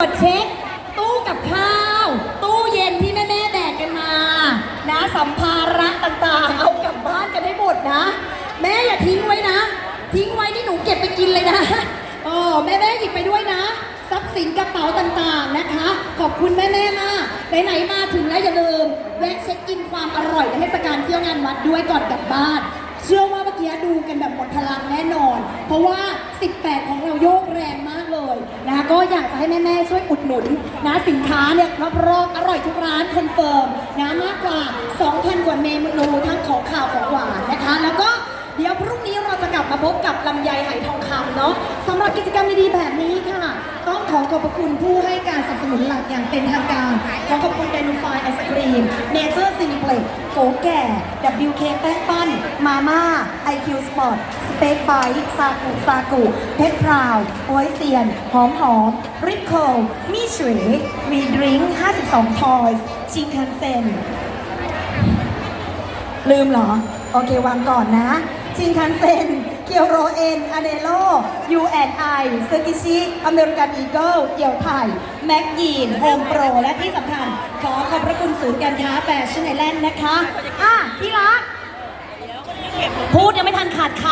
ตรวจเช็คตู้กับข้าว ตู้เย็นที่แม่แม่แบกกันมา นะสัมภาระต่างๆ เอากลับบ้านกันได้หมดนะ แม่อย่าทิ้งไว้นะ ทิ้งไว้ที่หนูเก็บไปกินเลยนะเออแม่แม่หยิบไปด้วยนะ ทรัพย์สินกระเป๋าต่างๆนะคะ ขอบคุณแม่แม่มากไหนๆมาถึงแล้วอย่าลืมแวะเช็คอินความอร่อยในเทศกาลเที่ยวงานวัดด้วยก่อนกลับบ้าน เชื่อว่า กันแบบหมดพลังแน่นอน เพราะว่า 18 ของเราโยกแรงมากเลยนะคะก็อยากจะให้แม่ๆช่วยอุดหนุนนะสินค้าเนี่ยรับรองอร่อยทุกร้านคอนเฟิร์มนะมากกว่า 2,000 กว่าเมนูทั้งของข่าวของหวานนะคะ แล้วก็เดี๋ยวพรุ่งนี้เราจะกลับมาพบกับลำไยไหทองคำเนาะสำหรับกิจกรรมดีๆแบบนี้ค่ะ ต้องขอขอบพระคุณผู้ให้การสนับสนุนหลักอย่างเป็นทางการขอขอบคุณ d e n u f y ไอรีม Nature Cineplex โกแก่ WK แป้งปั้น มาม่า IQ Sport Space b i ซากุซากุ เพชรพราวโอยเซียน หอมหอม ริโคมิชรีวีดริง52 ทอยส์ชิงคันเซนลืมเหรอ โอเควางก่อนนะ ชินคันเซนเกียวโรเอ็นอเนโลยูแอนไอซึกิชิอเมริกันอีเกิลเกี่ยวไทย แม็กยีนโฮมโปร และที่สำคัญ ขอขอบพระคุณศูนย์การค้าแฟชั่นไอแลนด์นะคะอะที่รัก พูดยังไม่ทันขาดค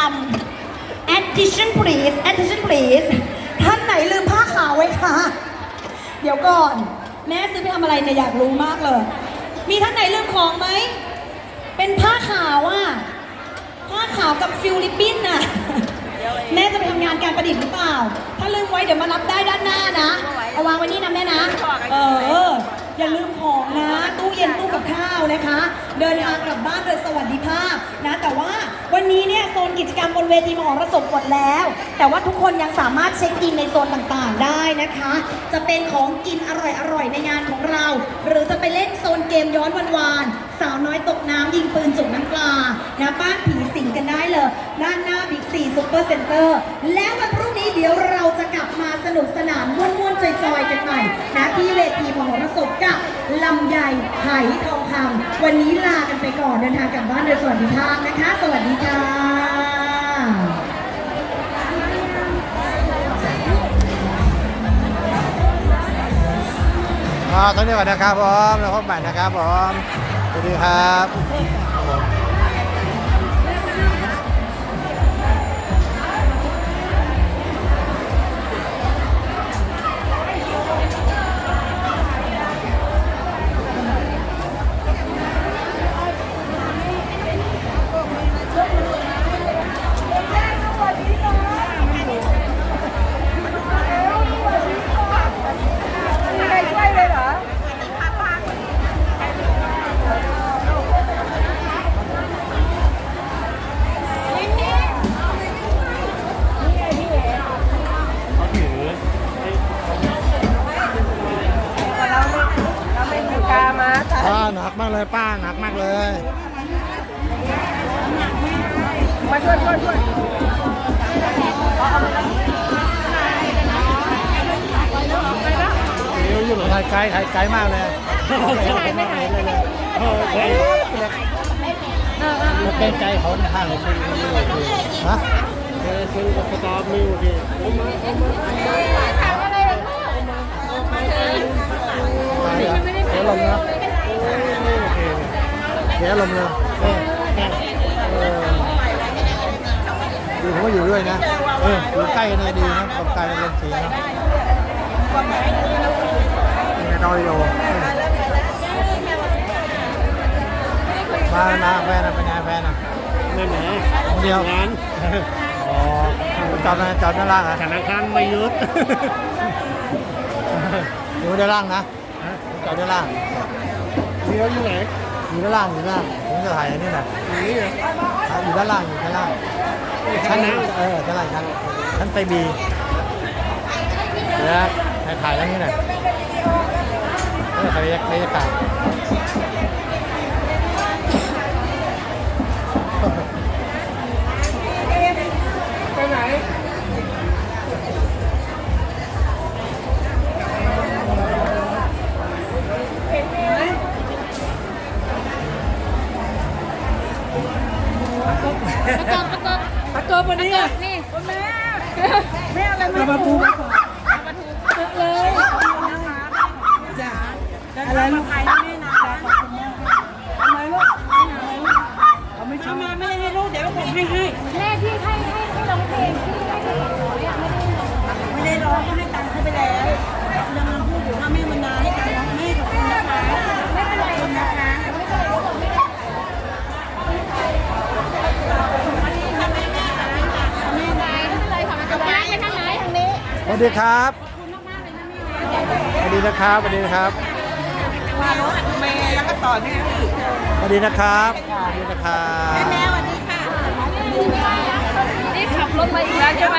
ำ attention please attention please ท่านไหนลืมผ้าขาวไว้คะเดี๋ยวก่อน แม่ซื้อไปทำอะไรเนี่ยอยากรู้มากเลย มีท่านไหนลืมของไหม เป็นผ้าขาวอะ ผ้าขาวกับฟิลิปปินส์น่ะ แม่จะไปทำงานการประดิษฐ์หรือเปล่า ถ้าลืมไว้เดี๋ยวมารับได้ด้านหน้านะ เอาวางไว้นี่นะแม่นะ เออ อย่าลืมของนะ ตู้เย็นตู้กับข้าวนะคะ เดินทางกลับบ้านโดยสวัสดิภาพนะ แต่ว่าวันนี้เนี่ยโซนกิจกรรมบนเวทีมหรสพหมดแล้ว แต่ว่าทุกคนยังสามารถเช็คอินในโซนต่างๆได้ นะคะ จะเป็นของกินอร่อยๆในงานของเรา หรือจะไปเล่นโซนเกมย้อนวันวานสาวน้อยตกน้ำยิงปืนจุกน้ำปลานะบ้านผีสิงกันได้เลย ด้านหน้าบิ๊กซีซุปเปอร์เซ็นเตอร์แล้ววันพรุ่งนี้เดี๋ยวเราจะกลับมาสนุกสนานม่วนๆจอยๆกันใหม่นะที่เวทีมหรสพกับลำไยไหทองคำวันนี้ลากันไปก่อนเดินทางกลับบ้านโดยสวัสดิภาพนะคะ สวัสดีค่ะ อ๋อเท่านี้ก่อนนะครับผมแล้วพบใหม่นะครับผมสวัสดีครับ หนักมากเลยป้าหนักมากเลยมาช่วยช่วยช่วยเดี๋ยวอยู่ถ่ายไกลถ่ายไกลมากเลยไม่ถ่ายไม่ถ่ายเลยเออเเป็นใจเขาในห้างเลยฮะซื้อสตอมิวดิเดี๋ยวลมนะเดี๋ยวล มเลยเออดูผมก็อยู่ด้วยนะเอออยู่ใกล้กันเลยดีนะตรงกลางเป็นลมสีนะในดอยโยมามาแฟนอะเป็นไงแฟนอะแม่แหมคนเดียวงานอ๋อจอดนะจอดด้านล่างอะธนาคารไม่ยุดอยู่ด้านล่างนะจอดด้านล่าง มีรถอยู่ไหนอยู่ด้านล่างอยู่ด้านล่างผมจะถ่ายอันนี้หน่อยอยู่นี่เหรออยู่ด้านล่างอยู่ด้านล่างชั้นนะเออชั้นล่างชั้นชั้นไปบีเดี๋ยวถ่ายถ่ายแล้วนี่หน่อยเออถ่ายบรรยากาศ วัสดีครับสวัสดีนะครับสวัสดีนะครับมารถเมย์แล้วก็ต่อที่นี่สวัสดีนะครับสวัสดีนะครับแม่สวัสดีค่ะนี่ขับรถมาอีกแล้วใช่ไหม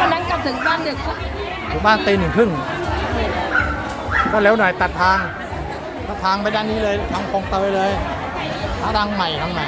วันนั้นกลับถึงบ้านดึกถึงบ้านตีหนึ่งครึ่งก็เร็วหน่อยตัดทางตัดทางไปด้านนี้เลยทางคลองเตยเลยทางใหม่ทางใหม่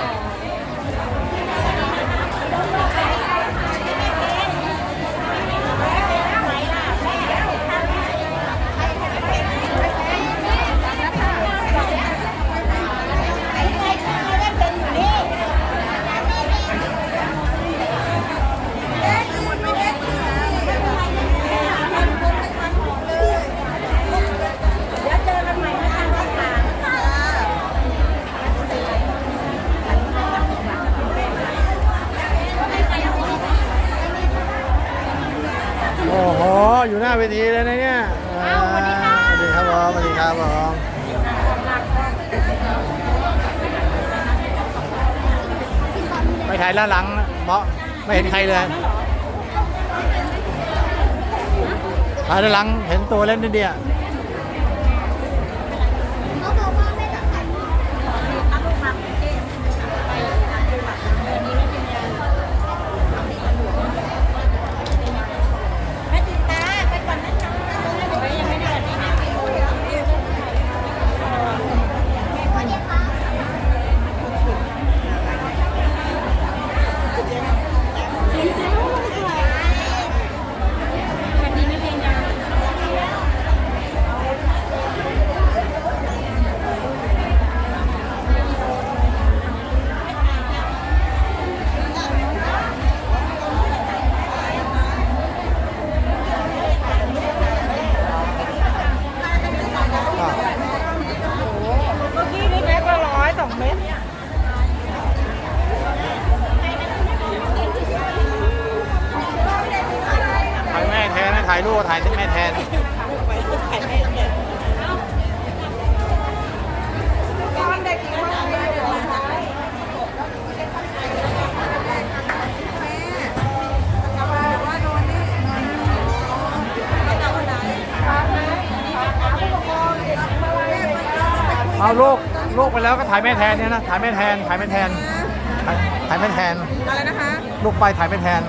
ถ่ายด้านหลังเบาะไม่เห็นใครเลยถ่ายด้านหลังเห็นตัวเล่นนิดเดียว กลูกไปแล้วก็ถ่ายแม่แทนเนี่ยนะถ่ายแม่แทนถ่ายแม่แทนถ่ายถ่ายแม่แทนอะไรนะคะลูกไปถ่ายแม่แทน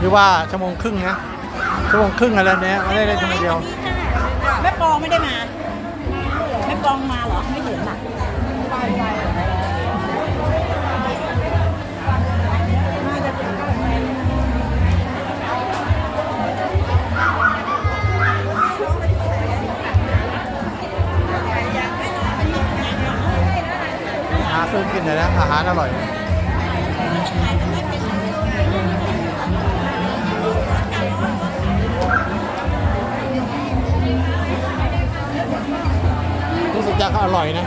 หรือว่าชั่วโมงครึ่งนะ ชั่วโมงครึ่งอะไรเนี้ยไม่ได้เล่นชั่วโมงเดียว แม่ปองไม่ได้มา แม่ปองมาเหรอ ไม่เห็นอะน่าจะถึงก็ไม่หาซื้อกินหน่อยนะอาหารอร่อย อร่อยนะ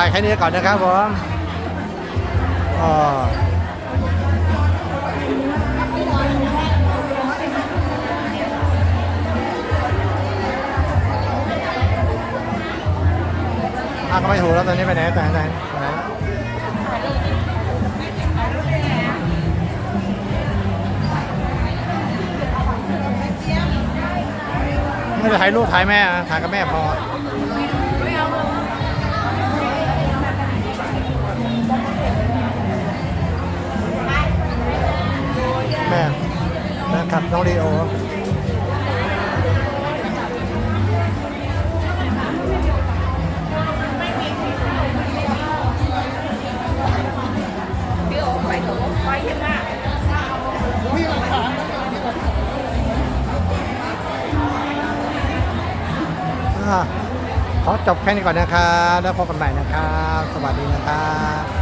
ายแค่นี้ก่อนนะครับผมอ๋ออะก็ไม่ถูกแล้วตอนนี้ไปไหนไปไหนไหนไปไหนไม่ได้ถ่ายรูปถ่ายแม่อะถ่ายกับแม่พอ แม่นะครับน้องลีโออะขอจบแค่นี้ก่อนนะครับ แล้วพบกันใหม่นะครับ สวัสดีนะครับ